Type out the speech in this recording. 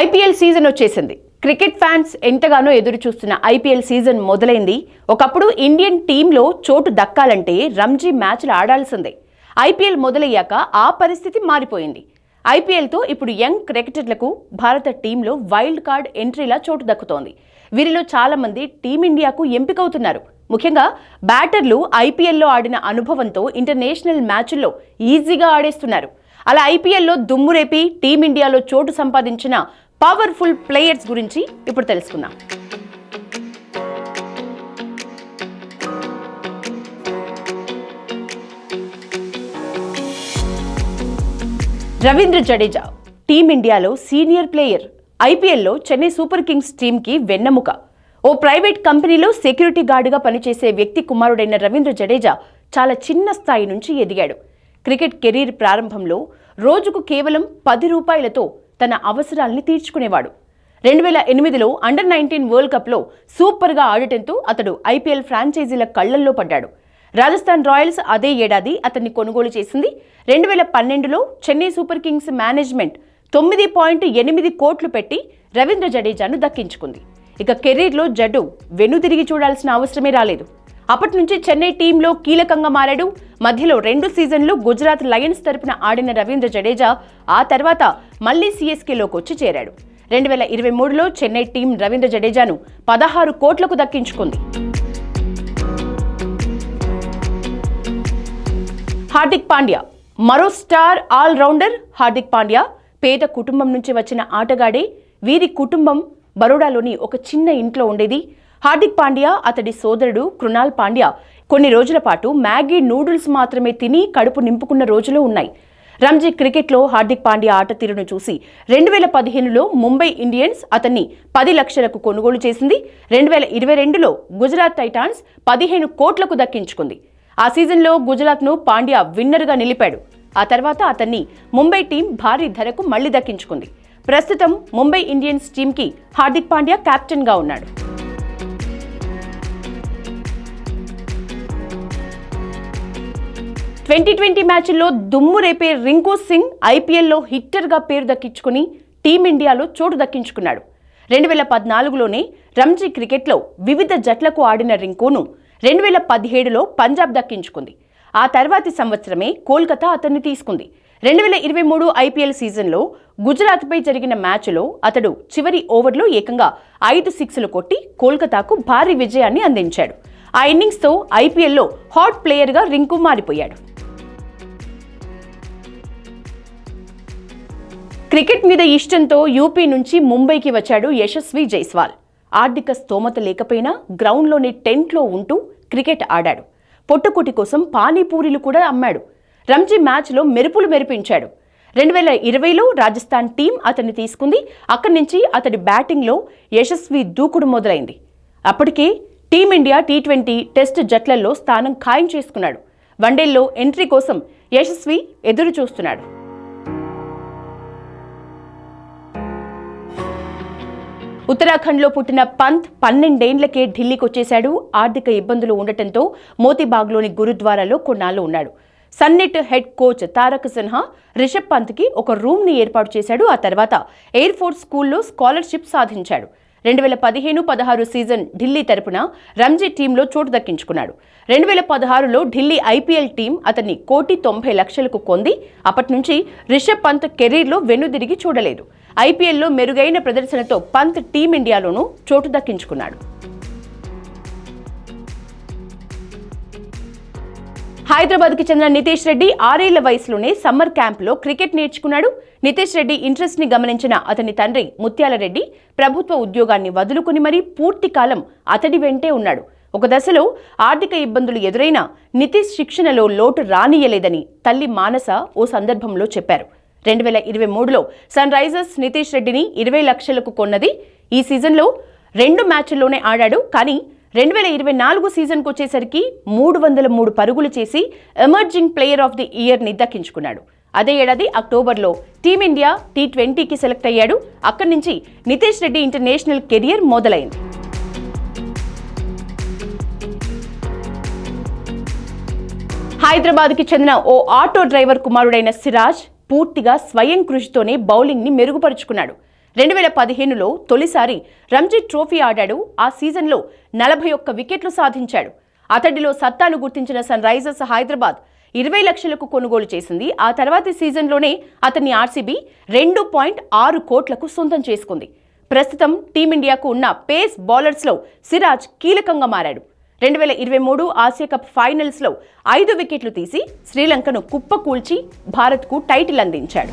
IPL season వచ్చేసింది. Cricket fans ఎంతగానో ఎదురు చూస్తున్న ఐపీఎల్ సీజన్ మొదలైంది. ఒకప్పుడు ఇండియన్ టీంలో చోటు దక్కాలంటే రంజీ మ్యాచ్లు ఆడాల్సిందే. ఐపీఎల్ మొదలయ్యాక ఆ పరిస్థితి మారిపోయింది. ఐపీఎల్తో ఇప్పుడు యంగ్ క్రికెటర్లకు భారత టీంలో వైల్డ్ కార్డ్ ఎంట్రీలా చోటు దక్కుతోంది. వీరిలో చాలామంది టీమిండియాకు ఎంపికవుతున్నారు. ముఖ్యంగా బ్యాటర్లు ఐపీఎల్లో ఆడిన అనుభవంతో ఇంటర్నేషనల్ మ్యాచ్ల్లో ఈజీగా ఆడేస్తున్నారు. అలా ఐపీఎల్లో దుమ్ము రేపి టీమిండియాలో చోటు సంపాదించిన పవర్ఫుల్ ప్లేయర్స్ గురించి ఇప్పుడు తెలుసుకుందాం. రవీంద్ర జడేజా టీమిండియాలో సీనియర్ ప్లేయర్. ఐపీఎల్లో చెన్నై సూపర్ కింగ్స్ టీంకి వెన్నెముక. ఓ ప్రైవేట్ కంపెనీలో సెక్యూరిటీ గార్డుగా పనిచేసే వ్యక్తి కుమారుడైన రవీంద్ర జడేజా చాలా చిన్న స్థాయి నుంచి ఎదిగాడు. క్రికెట్ కెరీర్ ప్రారంభంలో రోజుకు కేవలం పది రూపాయలతో తన అవసరాల్ని తీర్చుకునేవాడు. రెండు వేల ఎనిమిదిలో అండర్ నైన్టీన్ వరల్డ్ కప్లో సూపర్గా ఆడటంతో అతడు ఐపీఎల్ ఫ్రాంచైజీల కళ్ళల్లో పడ్డాడు. రాజస్థాన్ రాయల్స్ అదే ఏడాది అతన్ని కొనుగోలు చేసింది. రెండు వేల పన్నెండులో చెన్నై సూపర్ కింగ్స్ మేనేజ్మెంట్ తొమ్మిది పాయింట్ ఎనిమిది కోట్లు పెట్టి రవీంద్ర జడేజాను దక్కించుకుంది. ఇక కెరీర్లో జడ్డు వెనుదిరిగి చూడాల్సిన అవసరమే రాలేదు. అప్పటి నుంచి చెన్నై టీంలో కీలకంగా మారాడు. మధ్యలో రెండు సీజన్లు గుజరాత్ లయన్స్ తరపున ఆడిన రవీంద్ర జడేజా ఆ తర్వాత మళ్ళీ సీఎస్కేలోకి వచ్చి చేరాడు. రెండు వేల ఇరవై మూడులో చెన్నై టీం రవీంద్ర జడేజాను పదహారు కోట్లకు దక్కించుకుంది. హార్దిక్ పాండ్యా మరో star all rounder Hardik Pandya పేద కుటుంబం నుంచి వచ్చిన ఆటగాడే వీరి కుటుంబం బరోడాలోని ఒక చిన్న ఇంట్లో ఉండేది. హార్దిక్ పాండ్యా అతడి సోదరుడు కృణాల్ పాండ్యా. కొన్ని రోజుల పాటు మ్యాగీ నూడిల్స్ మాత్రమే తిని కడుపు నింపుకున్న రోజులు ఉన్నాయి. రంజీ క్రికెట్లో హార్దిక్ పాండ్యా ఆట తీరును చూసి రెండు వేల పదిహేనులో ముంబై ఇండియన్స్ అతన్ని పది లక్షలకు కొనుగోలు చేసింది. రెండు వేల ఇరవై రెండులో గుజరాత్ టైటాన్స్ పదిహేను కోట్లకు దక్కించుకుంది. ఆ సీజన్లో గుజరాత్ను పాండ్యా విన్నర్గా నిలిపాడు. ఆ తర్వాత అతన్ని ముంబై టీం భారీ ధరకు మళ్ళీ దక్కించుకుంది. ప్రస్తుతం ముంబై ఇండియన్స్ టీంకి హార్దిక్ పాండ్యా కెప్టెన్గా ఉన్నాడు. ట్వంటీ ట్వంటీ మ్యాచ్ల్లో దుమ్ము రేపే రింకు సింగ్ ఐపీఎల్లో హిట్టర్గా పేరు దక్కించుకుని టీమిండియాలో చోటు దక్కించుకున్నాడు. రెండు వేల పద్నాలుగులోనే రంజీ క్రికెట్లో వివిధ జట్లకు ఆడిన రింకును రెండు వేల పదిహేడులో పంజాబ్ దక్కించుకుంది. ఆ తర్వాతి సంవత్సరమే కోల్కతా అతన్ని తీసుకుంది. రెండు వేల ఇరవై మూడు ఐపీఎల్ సీజన్లో గుజరాత్పై జరిగిన మ్యాచ్లో అతడు చివరి ఓవర్లో ఏకంగా ఐదు సిక్స్లు కొట్టి కోల్కతాకు భారీ విజయాన్ని అందించాడు. ఆ ఇన్నింగ్స్తో ఐపీఎల్లో హాట్ ప్లేయర్గా రింకు మారిపోయాడు. క్రికెట్ మీద ఇష్టంతో యూపీ నుంచి ముంబైకి వచ్చాడు యశస్వి జైస్వాల్. ఆర్థిక స్తోమత లేకపోయినా గ్రౌండ్లోని టెంట్లో ఉంటూ క్రికెట్ ఆడాడు. పొట్టుకుటి కోసం పానీపూరీలు కూడా అమ్మాడు. రంజీ మ్యాచ్లో మెరుపులు మెరిపించాడు. రెండు వేల ఇరవైలో రాజస్థాన్ టీం అతన్ని తీసుకుంది. అక్కడి నుంచి అతడి బ్యాటింగ్లో యశస్వి దూకుడు మొదలైంది. అప్పటికే team India T twenty test జట్లలో స్థానం ఖాయం చేసుకున్నాడు. వన్డేల్లో ఎంట్రీ కోసం యశస్వి ఎదురు చూస్తున్నాడు ఉత్తరాఖండ్లో పుట్టిన పంత్ పన్నెండేండ్లకే ఢిల్లీకి వచ్చేశాడు ఆర్థిక ఇబ్బందులు ఉండటంతో మోతీబాగ్లోని గురుద్వారాలో కొన్నాళ్ళు ఉన్నాడు. Sonnet head coach Tarak Sinha Rishabh పంత్కి ఒక రూమ్ని ఏర్పాటు చేశాడు. ఆ తర్వాత ఎయిర్ ఫోర్స్ స్కూల్లో స్కాలర్షిప్ సాధించాడు. రెండు వేల పదిహేను పదహారు సీజన్ ఢిల్లీ తరపున రంజీ టీంలో చోటు దక్కించుకున్నాడు. రెండు వేల పదహారులో ఢిల్లీ ఐపీఎల్ టీం అతన్ని కోటి తొంభై లక్షలకు కొంది అప్పటి నుంచి రిషబ్ పంత్ కెరీర్లో వెన్నుదిరిగి చూడలేదు. ఐపీఎల్లో మెరుగైన ప్రదర్శనతో పంత్ టీమిండియాలోనూ చోటు దక్కించుకున్నాడు. హైదరాబాద్కి చెందిన నితేష్ రెడ్డి ఆరేళ్ళ వయసులోనే సమ్మర్ క్యాంప్లో క్రికెట్ నేర్చుకున్నాడు. నితేష్ రెడ్డి ఇంట్రెస్ట్ని గమనించిన అతని తండ్రి ముత్యాల రెడ్డి ప్రభుత్వ ఉద్యోగాన్ని వదులుకుని మరీ పూర్తి కాలం అతడి వెంటే ఉన్నాడు. ఒక దశలో ఆర్థిక ఇబ్బందులు ఎదురైనా నితీష్ శిక్షణలో లోటు రానియలేదని తల్లి మానస ఓ సందర్భంలో చెప్పారు. రెండు వేల ఇరవై మూడులో సన్ రైజర్స్ నితీష్ రెడ్డిని ఇరవై లక్షలకు కొన్నది. ఈ సీజన్లో రెండు మ్యాచ్ల్లోనే ఆడాడు. కానీ రెండు వేల ఇరవై నాలుగు సీజన్కు వచ్చేసరికి మూడు వందల మూడు పరుగులు చేసి ఎమర్జింగ్ ప్లేయర్ ఆఫ్ ది ఇయర్ని దక్కించుకున్నాడు. అదే ఏడాది అక్టోబర్లో టీమిండియా టీ ట్వంటీకి సెలెక్ట్ అయ్యాడు. అక్కడి నుంచి నితీష్ రెడ్డి ఇంటర్నేషనల్ కెరియర్ మొదలైంది. హైదరాబాద్కి చెందిన ఓ ఆటో డ్రైవర్ కుమారుడైన సిరాజ్ పూర్తిగా స్వయం కృషితోనే బౌలింగ్ని మెరుగుపరుచుకున్నాడు. రెండు వేల పదిహేనులో తొలిసారి రంజీ ట్రోఫీ ఆడాడు. ఆ సీజన్లో నలభై ఒక్క వికెట్లు సాధించాడు. అతడిలో సత్తాను గుర్తించిన సన్ రైజర్స్ హైదరాబాద్ ఇరవై లక్షలకు కొనుగోలు చేసింది. ఆ తర్వాతి సీజన్లోనే అతన్ని ఆర్సీబీ రెండు పాయింట్ ఆరు కోట్లకు సొంతం చేసుకుంది. ప్రస్తుతం టీమిండియాకు ఉన్న పేస్ బౌలర్స్లో సిరాజ్ కీలకంగా మారాడు. రెండు వేల ఇరవై మూడు ఆసియా కప్ ఫైనల్స్లో ఐదు వికెట్లు తీసి శ్రీలంకను కుప్పకూల్చి భారత్కు టైటిల్ అందించాడు.